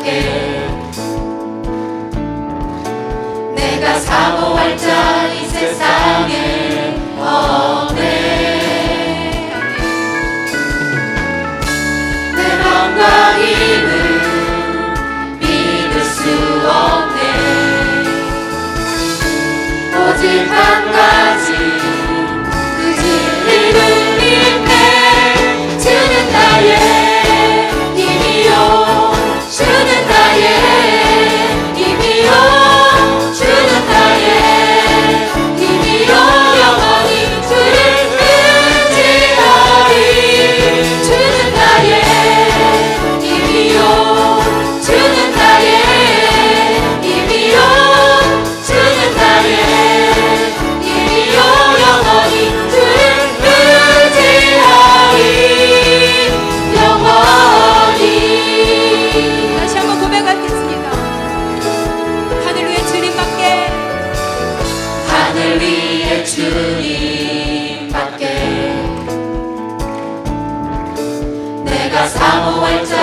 할게 내가 사모할 자 이 세상을 없네. 내 맘과 힘을 믿을 수 없네. 오직 한 nas amowajca